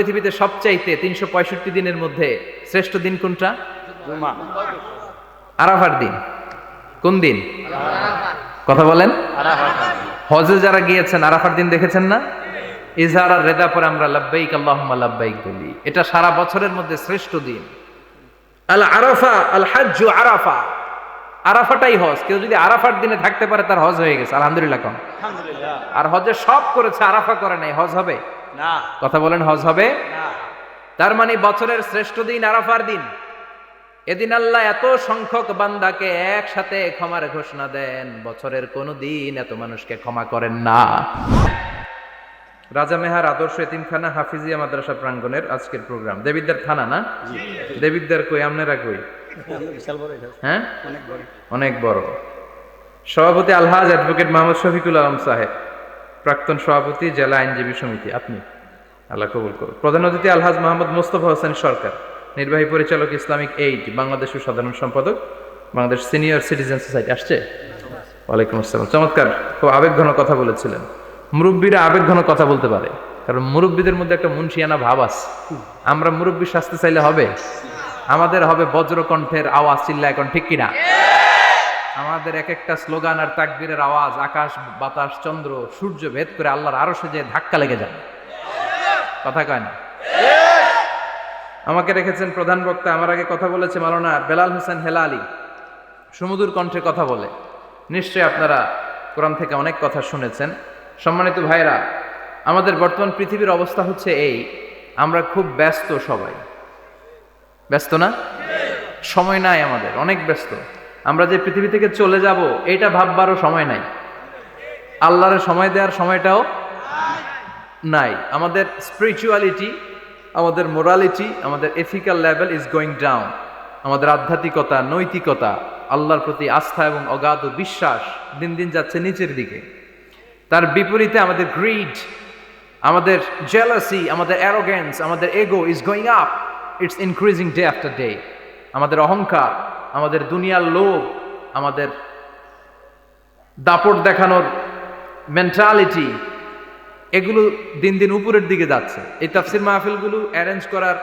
পৃথিবীতে সবচাইতে তিনশো পঁয়ষট্টি দিনের মধ্যে শ্রেষ্ঠ দিন কোনটা? আরাফার দিন। কোন দিন? কথা বলেন। হজে যারা গিয়েছেন আরাফার দিন দেখেছেন না? ইজহার আর রেদা পরে আমরা লাব্বাইক আল্লাহুম্মা লাব্বাইক বলি। এটা সারা বছরের মধ্যে শ্রেষ্ঠ দিন। আল আরাফা আল হাজ্জু আরাফা। আরাফাটাই হজ। কেউ যদি আরাফার দিনে থাকতে পারে তার হজ হয়ে গেছে। আলহামদুলিল্লাহ কম। আর হজে সব করেছে আরাফা করে নাই। হজ হবে? কথা বলেন হজ হবে? তার মানে বছরের শ্রেষ্ঠ দিন আরাফার দিন। এদিন আল্লাহ এত সংখ্যক বান্দাকে একসাথে ক্ষমার ঘোষণা দেন বছরের কোনো দিন এত মানুষকে ক্ষমা করেন না। রাজা মেহার আদর্শ এতিমখানা হাফিজিয়া মাদ্রাসা প্রাঙ্গনের আজকের প্রোগ্রাম। দেবিদ্যার থানা না? দেবিদ্যার কই? আপনারা কই? বিশাল বড় এটা। হ্যাঁ? অনেক বড়। অনেক বড়। সভাপতি আলহাজ অ্যাডভোকেট মোহাম্মদ শফিকুল আলম সাহেব। প্রাক্তন সভাপতি, জেলা আইনজীবী সমিতি, আপনি। আল্লাহ কবুল করুন প্রধান অতিথি আলহাজ মোহাম্মদ মোস্তফা হোসেন সরকার, নির্বাহী পরিচালক ইসলামিক এইড, বাংলাদেশ সাধারণ সম্পাদক, বাংলাদেশ সিনিয়র সিটিজেন সোসাইটি। আসছে? ওয়ালাইকুম আসসালাম। চমৎকার। খুব আবেগঘন কথা বলেছিলেন। মুরব্বীরা আবেগঘন কথা বলতে পারে। কারণ মুরব্বীদের মধ্যে একটা মুন্সিয়ানা ভাব আছে। আমরা মুরব্বী শাস্তি চাইলে হবে? আমাদের হবে বজ্রকণ্ঠের আওয়াজ চিল্লা এখন ঠিক কিনা? আমাদের এক একটা স্লোগান আর তাকবীরের আওয়াজ, আকাশ, বাতাস, চন্দ্র, সূর্য ভেদ করে আল্লাহর আরও যে ধাক্কা লেগে যাবে কথা কয় না? আমাকে রেখেছেন প্রধান বক্তা, আমার আগে কথা বলেছে মালানা বেলাল হোসেন হেলালি। সুমধুর কণ্ঠে কথা বলে। নিশ্চয়ই আপনারা কোরআন থেকে অনেক কথা শুনেছেন। সম্মানিত ভাইরা আমাদের বর্তমান পৃথিবীর অবস্থা হচ্ছে এই, আমরা খুব ব্যস্ত সবাই। ব্যস্ত না? সময় নাই আমাদের, অনেক ব্যস্ত। আমরা যে পৃথিবী থেকে চলে যাব, এটা ভাববারও সময় নাই। আল্লাহরের সময় দেওয়ার সময়টাও নাই। আমাদের স্পিরিচুয়ালিটি আমাদের মোরালিটি আমাদের ethical level is going down আমাদের আধ্যাত্মিকতা, নৈতিকতা, আল্লাহর প্রতি আস্থা এবং অগাধ বিশ্বাস দিন দিন যাচ্ছে নিচের দিকে। তার বিপরীতে আমাদের গ্রিড আমাদের জেলাসি আমাদের অ্যারোগেন্স আমাদের ego is going up it's increasing day after day আমাদের অহংকার আমাদের দুনিয়ার লোভ আমাদের দাপট দেখানোর মেন্টালিটি এগুলো দিন দিন উপরের দিকে যাচ্ছে। এই তাফসির মাহফিলগুলো অ্যারেঞ্জ করার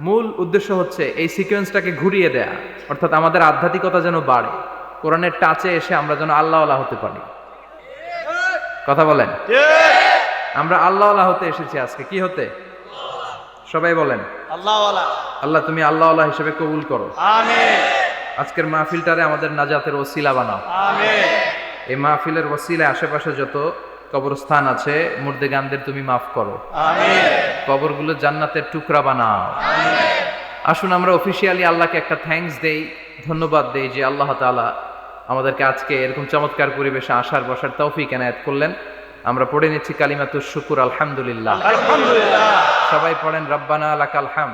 মূল উদ্দেশ্য হচ্ছে এই সিকোয়েন্সটাকে ঘুরিয়ে দেয়া অর্থাৎ আমাদের আধ্যাত্মিকতা যেন বাড়ে। কোরআনের টাচে এসে আমরা যেন আল্লাহওয়ালা হতে পারি। কথা বলেন? আমরা আল্লাহওয়ালা হতে এসেছি আজকে। কি হতে? সবাই বলেন। আল্লাহ আল্লাহ তুমি আল্লাহওয়ালা হিসেবে কবুল করো। আমিন। আজকের মাহফিলটারে আমাদের নাজাতের ওসিলা বানাও। এই মাহফিলের ওসিলে আশেপাশে যত কবরস্থান আছে মুর্দেগানদের তুমি মাফ করো। কবরগুলো জান্নাতের টুকরা বানাও। আসুন আমরা অফিসিয়ালি আল্লাহকে একটা থ্যাঙ্কস দেই ধন্যবাদ দেই যে আল্লাহ তাআলা আমাদেরকে আজকে এরকম চমৎকার পরিবেশে আসার বসার তৌফিক এনায়েত করলেন। আমরা পড়ে নিচ্ছি কালিমাতুর শুকুর আলহামদুলিল্লাহ। আলহামদুলিল্লাহ। সবাই পড়েন রব্বানা লাকাল হাম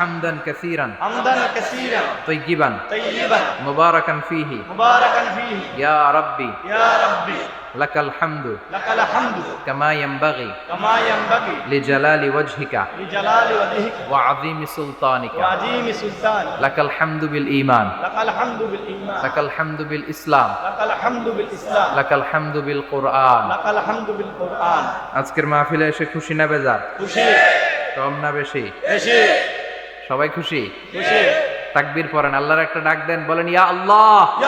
রব্বানা লাকাল হামদ হামদান কাসীরান হামদান কাসীরান তৈয়িবান তাইয়িবান মুবারাকান ফীহি মুবারাকান ফীহি ইয়া রাব্বি ইয়া রাব্বি লাকাল হামদু লাকাল হামদু কামা ইয়ানবাগি কামা ইয়ানবাগি লিজালালি ওয়াজহিকা লিজালালি ওয়াজহিক ওয়া আযীমি সুলতানিকা ওয়া আযীমি সুলতান লাকাল হামদু বিল ঈমান লাকাল হামদু বিল ঈমান লাকাল হামদু বিল ইসলাম লাকাল হামদু বিল ইসলাম লাকাল হামদু বিল কোরআন লাকাল হামদু বিল কুরআন আজকের মাহফিলে এসে খুশি না বেজার? খুশি। কম না বেশি? বেশি। সবাই খুশি? তাকবীর পড়েন আল্লাহর একটা ডাক দেন বলেন ইয়া আল্লাহ!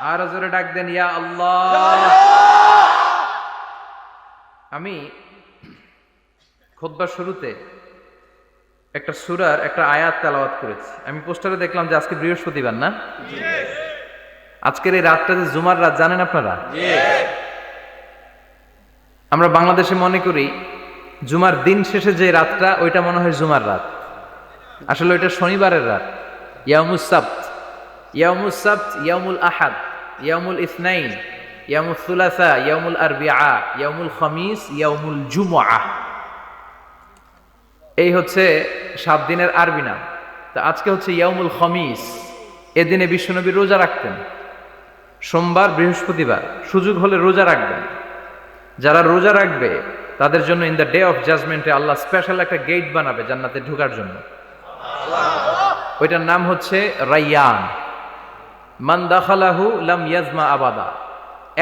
আর জোরে ডাক দেন ইয়া আল্লাহ! আমি খুতবার শুরুতে একটা সুরার একটা আয়াত তেলাওয়াত করেছি। আমি পোস্টারে দেখলাম যে আজকে বৃহস্পতিবার না? আজকের এই রাতটা যে জুমার রাত জানেন আপনারা? আমরা বাংলাদেশে মনে করি জুমার দিন শেষে যে রাতটা, ওইটা মনে হয় জুমার রাত। আসলে ওইটা শনিবারের রাত। ইয়ামুস সাbt ইয়ামুস সাbt ইয়ামুল আহাদ ইয়ামুল ইসনাইন ইয়ামুল সুলাসা ইয়ামুল আরবিআ ইয়ামুল খমিস ইয়ামুল জুমআ। এই হচ্ছে সাত দিনের আরবি নাম। তা আজকে হচ্ছে ইয়ামুল খমিস। এদিনে বিশ্বনবী রোজা রাখতেন। সোমবার বৃহস্পতিবার, সুযোগ হলে রোজা রাখবেন। যারা রোজা রাখবে তাদের জন্য ইন দ্য ডে অফ জাজমেন্টে আল্লাহ স্পেশাল একটা গেট বানাবে জান্নাতে ঢোকার জন্য। ওইটার নাম হচ্ছে রাইয়ান। মান দাখালাহু লাম ইয়াজমা আবাদা।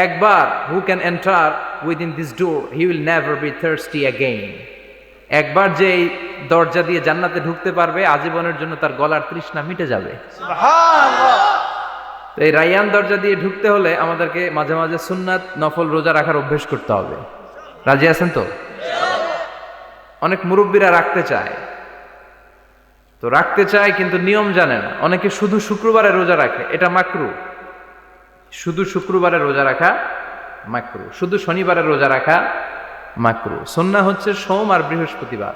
একবার who can enter within this door he will never be thirsty again একবার যে এই দরজা দিয়ে জান্নাতে ঢুকতে পারবে, আজীবনের জন্য তার গলার তৃষ্ণা মিটে যাবে। এই রাইয়ান দরজা দিয়ে ঢুকতে হলে আমাদেরকে মাঝে মাঝে সুন্নাত, নফল রোজা রাখার অভ্যেস করতে হবে। রাজি আছেন তো? অনেক মুরব্বীরা রাখতে চায়। তো রাখতে চায় কিন্তু নিয়ম জানে না। অনেকে শুধু শুক্রবারে রোজা রাখে, এটা মাকরু। শুধু শুক্রবারে রোজা রাখা মাকরু। শুধু শনিবারে রোজা রাখা মাকরু। সন্না হচ্ছে সোম আর বৃহস্পতিবার।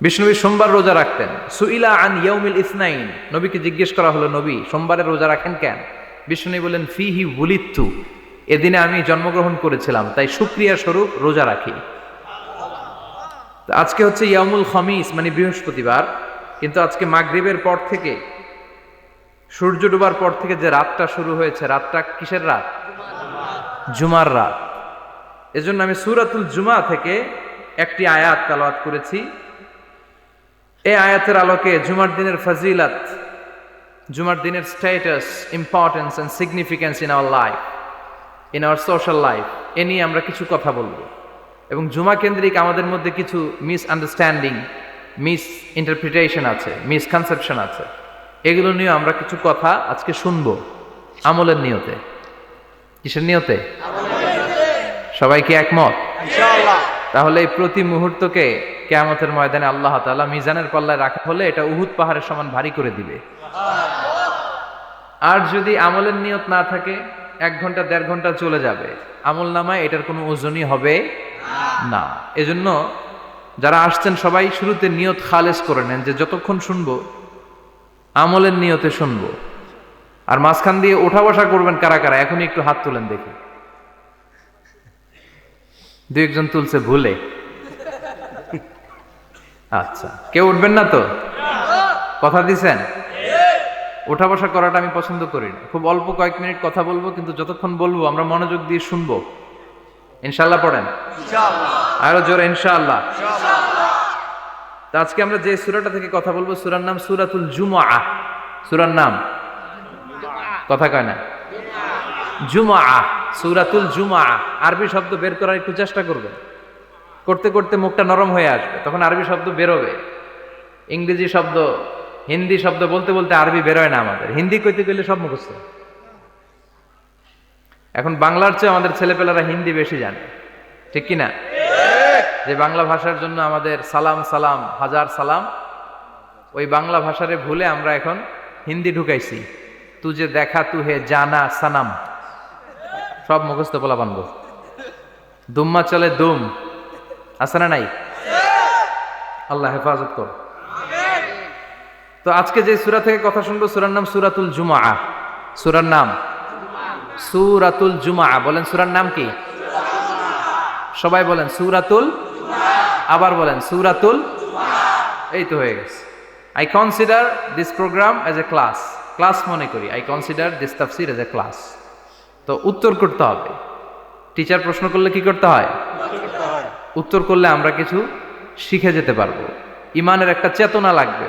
বিষ্ণুবী সোমবার রোজা রাখতেন। সুইলা আন ইয়ৌমিল ইসনাইন। নবীকে জিজ্ঞেস করা হলো, নবী, সোমবারে রোজা রাখেন কেন? বিষ্ণু বলেন ফিহি বুলিত্তু এদিনে আমি জন্মগ্রহণ করেছিলাম, তাই সুক্রিয়া স্বরূপ রোজা রাখি। আজকে হচ্ছে ইয়ামুল খমিস মানে বৃহস্পতিবার, কিন্তু আজকে মাগরিবের পর থেকে, সূর্য ডোবার পর থেকে যে রাতটা শুরু হয়েছে, রাতটা কিসের রাত? জুমার রাত। এজন্য আমি সুরাতুল জুমা থেকে একটি আয়াত তালাওয়াত করেছি। এই আয়াতের আলোকে জুমার দিনের ফাজিলাত, জুমার দিনের status importance and significance in our life in our social life এ নিয়ে আমরা কিছু কথা বলব। এবং জুমা কেন্দ্রিক আমাদের মধ্যে কিছু মিস আন্ডারস্ট্যান্ডিং মিস ইন্টারপ্রিটেশন আছে মিসকনসেপশন আছে। এগুলো নিয়ে আমরা কিছু কথা আজকে শুনব আমলের নিয়তে। কিসের নিয়তে? সবাই কি একমত? তাহলে এই প্রতি মুহূর্তকে কেয়ামতের ময়দানে আল্লাহ তাআলা মিজানের পাল্লায় রাখা হলে এটা উহুদ পাহাড়ের সমান ভারী করে দিবে। আর যদি আমলের নিয়ত না থাকে এক ঘণ্টা, দেড় ঘণ্টা চলে যাবে। আমল নামায় এটার কোনো ওজনই হবে না। এজন্য যারা আসছেন সবাই শুরুতে নিয়ত খালেস করে নেন যে যতক্ষণ শুনব, আমলের নিয়তে শুনব। আর মাঝখান দিয়ে ওঠা বসা করবেন কারা কারা, এখনই একটু হাত তুলেন দেখি। দু একজন তুলছে ভুলে। আচ্ছা কেউ উঠবেন না তো? কথা দিছেন? ওঠা বসা করাটা আমি পছন্দ করি না। খুব অল্প কয়েক মিনিট কথা বলব কিন্তু যতক্ষণ বলব আমরা মনোযোগ দিয়ে শুনব। ইনশাল্লাহ পড়েন? আরও জোরে ইনশাআল্লাহ। তো আজকে আমরা যে সূরাটা থেকে কথা বলব সূরার নাম সূরাতুল জুমআ। সূরার নাম? কথা কয় না। জুমআ সুরাতুল জুমা আরবি শব্দ বের করার একটু চেষ্টা করবেন। করতে করতে মুখটা নরম হয়ে আসবে তখন আরবি শব্দ বেরোবে। ইংরেজি শব্দ হিন্দি শব্দ বলতে বলতে আরবি বেরোয় না আমাদের। হিন্দি কইতে গেলে সব মুখস্থ। এখন বাংলার চেয়ে আমাদের ছেলেপেলারা হিন্দি বেশি জানে। ঠিক কি না যে বাংলা ভাষার জন্য আমাদের সালাম সালাম, হাজার সালাম, ওই বাংলা ভাষারে ভুলে আমরা এখন হিন্দি ঢুকাইছি। তু যে দেখা তু হে জানা সানাম। সব মুখস্থ বলা। বানব দুম্মা চলে দুম। আছে না নাই? আল্লাহ হেফাজত কর। তো আজকে যে সুরা থেকে কথা শুনব, সুরার নাম সুরাতুল জুমা সুরার নাম? সুরাতুল জুমা বলেন সুরার নাম কি? সবাই বলেন, সুরাতুল আবার বলেন, সুরাতুল এই তো হয়ে গেছে। I consider this program as a class class মনে করি। আই কনসিডার দিস তাফসির অ্যাজ এ ক্লাস তো উত্তর করতে হবে। টিচার প্রশ্ন করলে কি করতে হয়? উত্তর করলে আমরা কিছু শিখে যেতে পারব। ইমানের একটা চেতনা লাগবে।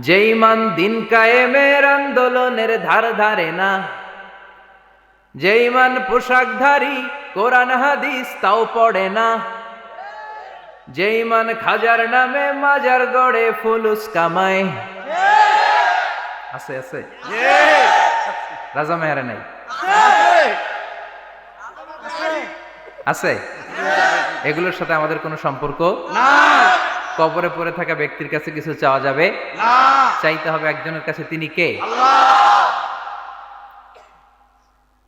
যে ইমান দিন কায়েমের আন্দোলনের ধার ধারে না যে ইমান পোশাকধারী, কোরআন, হাদিস তাও পড়ে না যে ইমান খাজার নামে মাজার গড়ে ফুলুস কামায়। আছে আছে। রাজা মেহারে নাই? আছে? এগুলোর সাথে আমাদের কোনো সম্পর্ক? না কবরে পড়ে থাকা ব্যক্তির কাছে কিছু চাওয়া যাবে? না। চাইতে হবে একজনের কাছে তিনি কে?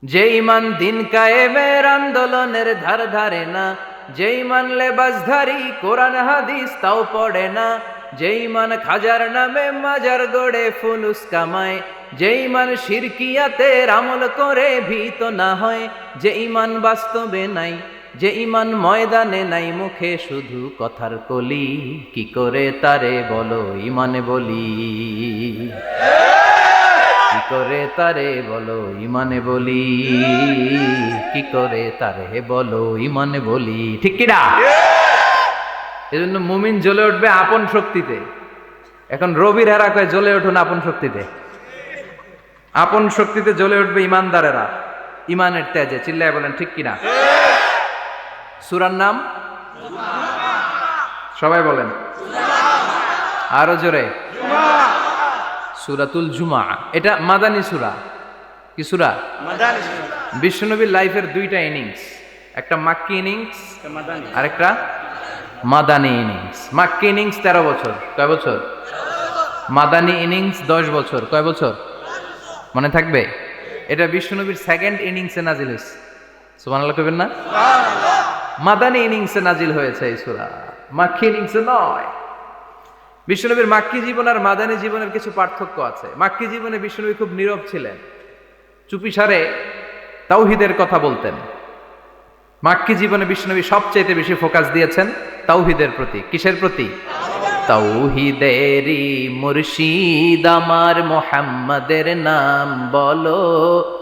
যে ইমান দিন কায়েমের আন্দোলনের ধার ধারে না যে ইমান লেবাসধারী কোরআন হাদিস তাও পড়ে না যে ইমান খাজার নামে মাজার গড়ে ফুলুস কামায় যে ইমান শিরকিয়াতের আমল করে ভীত না হয় যে ইমান বাস্তবে নাই যে ইমান ময়দানে নাই মুখে শুধু কথার কলি, কি করে তারে বলো ইমানে বলি? কি করে তারে বলো ইমানে বলি? কি করে তারে বলো ইমানে বলি? ঠিক কিনা? এজন্য মুমিন জ্বলে উঠবে আপন শক্তিতে। এখন রবির হেরা কয়ে, জ্বলে উঠুন আপন শক্তিতে। আপন শক্তিতে জ্বলে উঠবে ইমানদারেরা। ইমানের তেজে, চিল্লায় বলেন, ঠিক কিনা? সুরার নাম? সবাই বলেন। আরও জোরে। সুরাতুল জুমা। এটা মাদানী সুরা। কি সুরা? মাদানি বিশ্বনবীর লাইফের দুইটা ইনিংস। একটা মাক্কি ইনিংস মাদানি। আর একটা মাদানী ইনিংস। মাক্কি ইনিংস তেরো বছর। কয় বছর? মাদানী ইনিংস দশ বছর। কয় বছর? মনে থাকবে? এটা বিশ্বনবীর সেকেন্ড ইনিংসে নাজিল হয়েছে। সুবহানাল্লাহ কইবেন না? মাদানী ইনিংসে নাজিল হয়েছে এই সূরা। মাক্কি ইনিংসে নয়। বিশ্বনবীর মাক্কি জীবন আর মাদানী জীবনের কিছু পার্থক্য আছে। মাক্কি জীবনে বিশ্বনবী খুব নীরব ছিলেন। চুপিসারে তাওহিদের কথা বলতেন। মাক্কি জীবনে বিষ্ণবী সবচেয়ে বেশি ফোকাস দিয়েছেন তাওহিদের প্রতি। কিসের প্রতি? তাওহিদেরই মুর্শিদ আমার মোহাম্মদের নাম বলো।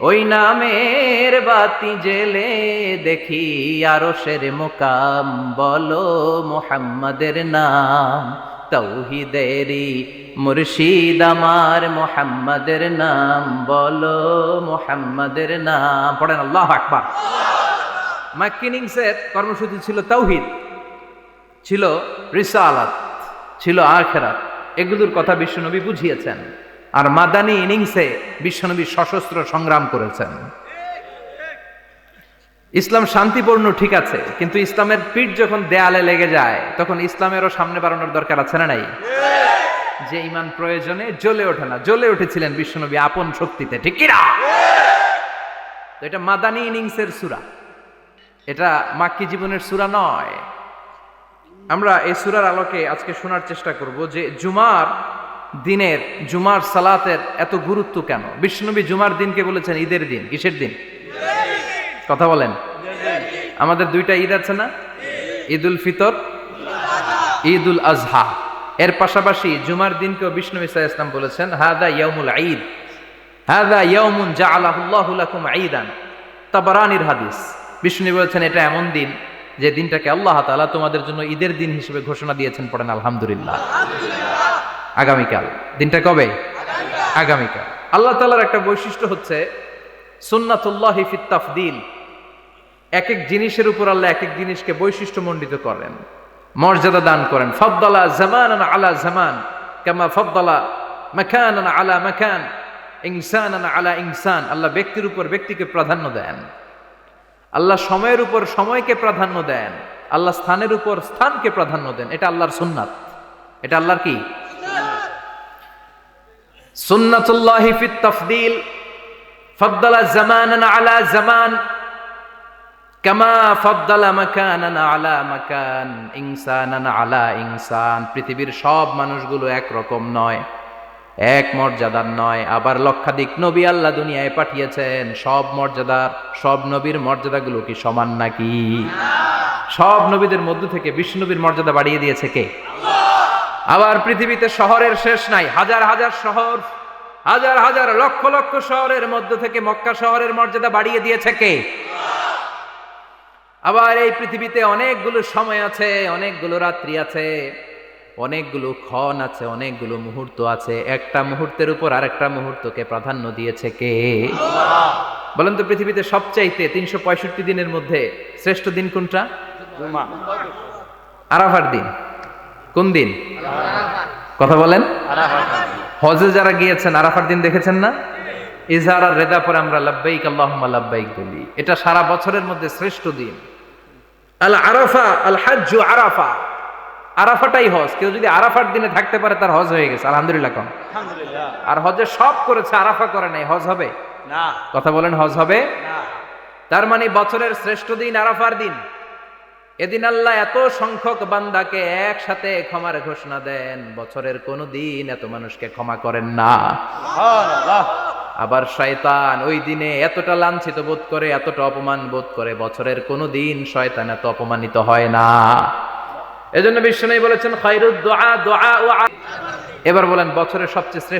ওই নামের বাতি জেলে দেখি আরও সের মোকাম, বলো মোহাম্মদের নাম তৌহিদেরি মুর্শিদ আমার মোহাম্মদের নাম, বলো মোহাম্মদের নাম। পড়েন আল্লাহ আকবার। মাকিনিংসের কর্মসূচি ছিল তৌহিদ, ছিল রিসালাত, ছিল আখেরাত। এগুলোর কথা বিশ্বনবী বুঝিয়েছেন। আর মাদানী ইনিংসে বিশ্বনবী সশস্ত্র সংগ্রাম করেছেন। ইসলাম শান্তিপূর্ণ ঠিক আছে, কিন্তু ইসলামের পিঠ যখন দেয়ালে লেগে যায়, তখন ইসলামেরও সামনে বাড়ানোর দরকার আছে না নাই? যে ইমান প্রয়োজনে জ্বলে ওঠে না, জ্বলে উঠেছিলেন বিশ্বনবী আপন শক্তিতে, ঠিক কিনা? এটা মাদানী ইনিংসের সুরা। এটা মাক্কি জীবনের সুরা নয়। আমরা এই সুরার আলোকে আজকে শোনার চেষ্টা করব যে জুমার দিনের জুমার সালাতের এত গুরুত্ব কেন? বিষ্ণুনবী জুমার দিনকে বলেছেন ঈদের দিন। কিসের দিন? কথা বলেন। আমাদের দুইটা ঈদ আছে না? ঈদ উল ফিতর ঈদ উল আজহা। এর পাশাপাশি জুমার দিনকেও বিষ্ণু ইসা ইসলাম বলেছেন হাদা ইয়ামুল ঈদ। হাদা ইয়ামুন জাআলাহুল্লাহু লাকুম ঈদান। তাবারানির হাদিস। বিষ্ণু বলেছেন, এটা এমন দিন যে দিনটাকে আল্লাহ তাআলা তোমাদের জন্য ঈদের দিন হিসেবে ঘোষণা দিয়েছেন পড়েন। আলহামদুলিল্লাহ। আগামীকাল। দিনটা কবে? আগামীকাল। আল্লাহ তাআলার একটা বৈশিষ্ট্য হচ্ছে সুন্নাতুল্লাহি ফিত তাফদিল। এক এক জিনিসের উপর আল্লাহ এক এক জিনিসকে বৈশিষ্ট্য মণ্ডিত করেন। মর্যাদা দান করেন। ফদ্দালা জামান আলা জামান কামা ফদ্দালা মাকান আলা মাকান ইনসান আলা ইনসান। আল্লাহ ব্যক্তির উপর ব্যক্তিকে প্রাধান্য দেন। আল্লাহ সময়ের উপর সময়কে প্রাধান্য দেন। আল্লাহ স্থানের উপর স্থানকে প্রাধান্য দেন। এটা আল্লাহর সুন্নাত। এটা আল্লাহর কি? পৃথিবীর সব মানুষগুলো একরকম নয়, এক মর্যাদার নয়। আবার লক্ষাধিক নবী আল্লাহ দুনিয়ায় পাঠিয়েছেন, সব মর্যাদার সব নবীর মর্যাদাগুলো কি সমান নাকি? সব নবীদের মধ্য থেকে বিষ্ণু নবীর মর্যাদা বাড়িয়ে দিয়েছে কে? আবার পৃথিবীতে শহরের শেষ নাই। হাজার হাজার শহর হাজার হাজার লক্ষ লক্ষ শহরের মধ্য থেকে মক্কা শহরের মর্যাদা বাড়িয়ে দিয়েছে কে? আবার এই পৃথিবীতে অনেকগুলো সময় আছে অনেকগুলো রাত্রি আছে অনেকগুলো ক্ষণ আছে অনেকগুলো মুহূর্ত আছে। একটা মুহূর্তের উপর আর আরেকটা মুহূর্তকে প্রাধান্য দিয়েছে কে? বলেন তো পৃথিবীতে সবচাইতে তিনশো পঁয়ষট্টি দিনের মধ্যে শ্রেষ্ঠ দিন কোনটা? আরাফার দিন। কোন দিন? কথা বলেন। হজে যারা গিয়েছেন আরাফার দিন দেখেছেন না? ইজহার আর রেদা পরে আমরা লাব্বাইক আল্লাহুম্মা লাব্বাইক বলি। এটা সারা বছরের মধ্যে শ্রেষ্ঠ দিন। আল আরাফা আল হাজ্জু আরাফা। আরাফাটাই হজ। কেউ যদি আরাফার দিনে থাকতে পারে তার হজ হয়ে গেছে। আলহামদুলিল্লাহ কম। আর হজে সব করেছে আরাফা করে নাই। হজ হবে? না। কথা বলেন হজ হবে? তার মানে বছরের শ্রেষ্ঠ দিন আরাফার দিন। এদিন আল্লাহ এত সংখ্যক বান্দাকে একসাথে ক্ষমার ঘোষণা দেন বছরের কোনো দিন এত মানুষকে ক্ষমা করেন না। আবার শয়তান ওই দিনে এতটা লাঞ্ছিত বোধ করে এতটা অপমান বোধ করে বছরের কোনো দিন শয়তান এত অপমানিত হয় না। এজন্য বলেছেন খায়রুদ দোয়া দোয়া এবার বলেন বছরের সবচেয়ে শ্রেষ্ঠ